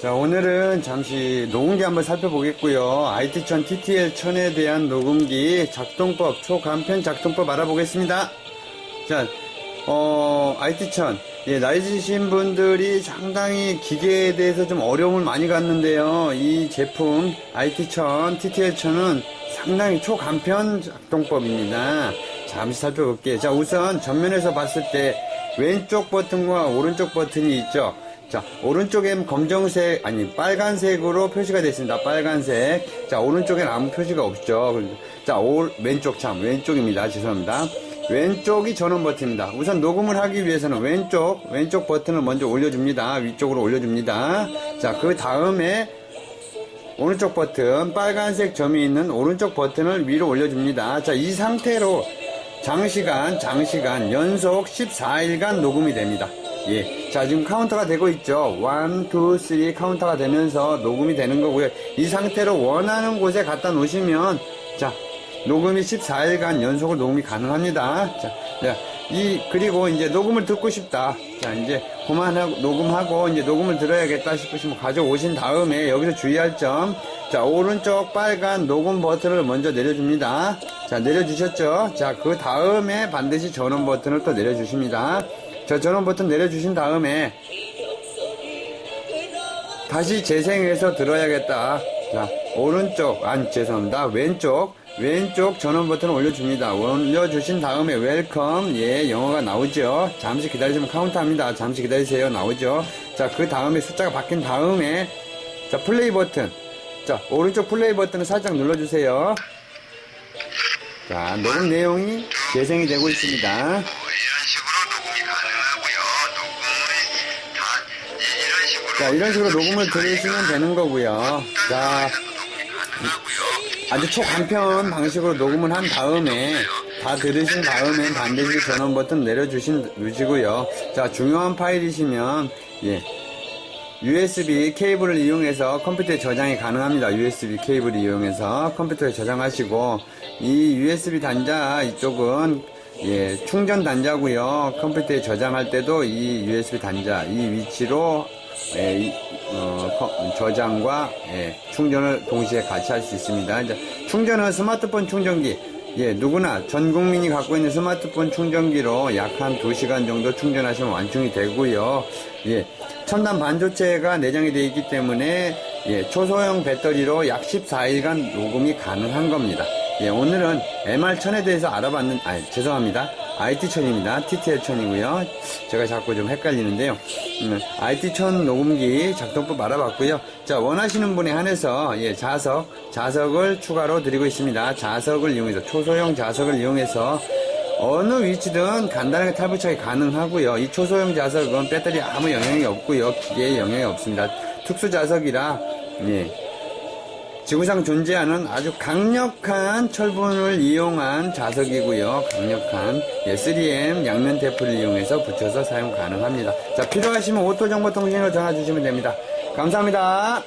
자, 오늘은 잠시 녹음기 한번 살펴보겠고요. IT천 TTL1000에 대한 녹음기 작동법, 초간편 작동법 알아보겠습니다. 자, 어, IT천. 예, 나이 드신 분들이 상당히 기계에 대해서 좀 어려움을 많이 갖는데요. 이 제품 IT1000, TTL1000은 상당히 초간편 작동법입니다. 잠시 살펴볼게요. 자, 우선 전면에서 봤을 때 왼쪽 버튼과 오른쪽 버튼이 있죠. 자, 오른쪽엔 검정색, 아니, 빨간색으로 표시가 되어 있습니다. 빨간색. 자, 오른쪽엔 아무 표시가 없죠. 자, 오, 왼쪽 참, 왼쪽입니다. 죄송합니다. 왼쪽이 전원 버튼입니다. 우선 녹음을 하기 위해서는 왼쪽, 왼쪽 버튼을 먼저 올려줍니다. 위쪽으로 올려줍니다. 자, 그 다음에 오른쪽 버튼, 빨간색 점이 있는 오른쪽 버튼을 위로 올려줍니다. 자, 이 상태로 장시간, 장시간, 연속 14일간 녹음이 됩니다. 예. 자, 지금 카운터가 되고 있죠. 1, 2, 3 카운터가 되면서 녹음이 되는 거고요. 이 상태로 원하는 곳에 갖다 놓으시면, 자, 녹음이 14일간 연속으로 녹음이 가능합니다. 자, 네. 이, 그리고 이제 녹음을 듣고 싶다. 자, 이제 그만하고, 녹음하고, 이제 녹음을 들어야겠다 싶으시면 가져오신 다음에 여기서 주의할 점. 자, 오른쪽 빨간 녹음 버튼을 먼저 내려줍니다. 자, 내려주셨죠? 자, 그 다음에 반드시 전원 버튼을 또 내려주십니다. 자, 전원 버튼 내려주신 다음에 다시 재생해서 들어야겠다. 자, 오른쪽, 아니, 죄송합니다. 왼쪽, 왼쪽 전원 버튼을 올려줍니다. 올려주신 다음에 웰컴, 예, 영어가 나오죠. 잠시 기다리시면 카운트 합니다. 잠시 기다리세요. 나오죠. 자, 그 다음에 숫자가 바뀐 다음에, 자, 플레이 버튼. 자, 오른쪽 플레이 버튼을 살짝 눌러주세요. 자, 녹음 내용이 재생이 되고 있습니다. 뭐 이런 식으로 자, 이런 식으로 녹음을 들으시면 되는 거고요. 자. 아주 초간편 방식으로 녹음을 한 다음에 다 들으신 다음에 반드시 전원 버튼 내려주신 주시고요. 자 중요한 파일이시면 예 USB 케이블을 이용해서 컴퓨터에 저장이 가능합니다. USB 케이블을 이용해서 컴퓨터에 저장하시고 이 USB 단자 이쪽은 예 충전 단자고요. 컴퓨터에 저장할 때도 이 USB 단자 이 위치로 예, 이, 어, 커- 저장과 예, 충전을 동시에 같이 할 수 있습니다. 이제 충전은 스마트폰 충전기, 예, 누구나 전 국민이 갖고 있는 스마트폰 충전기로 약 한 2시간 정도 충전하시면 완충이 되고요. 예, 첨단 반도체가 내장이 되어 있기 때문에 예, 초소형 배터리로 약 14일간 녹음이 가능한 겁니다. 예, 오늘은 MR1000에 대해서 알아봤는, 아, 죄송합니다. IT1000입니다. TTL1000이고요. 제가 자꾸 좀 헷갈리는데요. 음, IT1000 녹음기 작동법 알아봤고요. 자, 원하시는 분에 한해서, 예, 자석, 자석을 추가로 드리고 있습니다. 자석을 이용해서, 초소형 자석을 이용해서, 어느 위치든 간단하게 탈부착이 가능하고요. 이 초소형 자석은 배터리에 아무 영향이 없고요. 기계에 영향이 없습니다. 특수 자석이라, 예, 지구상 존재하는 아주 강력한 철분을 이용한 자석이고요. 강력한 예, 3M 양면 테이프를 이용해서 붙여서 사용 가능합니다. 자, 필요하시면 오토정보통신으로 전화 주시면 됩니다. 감사합니다.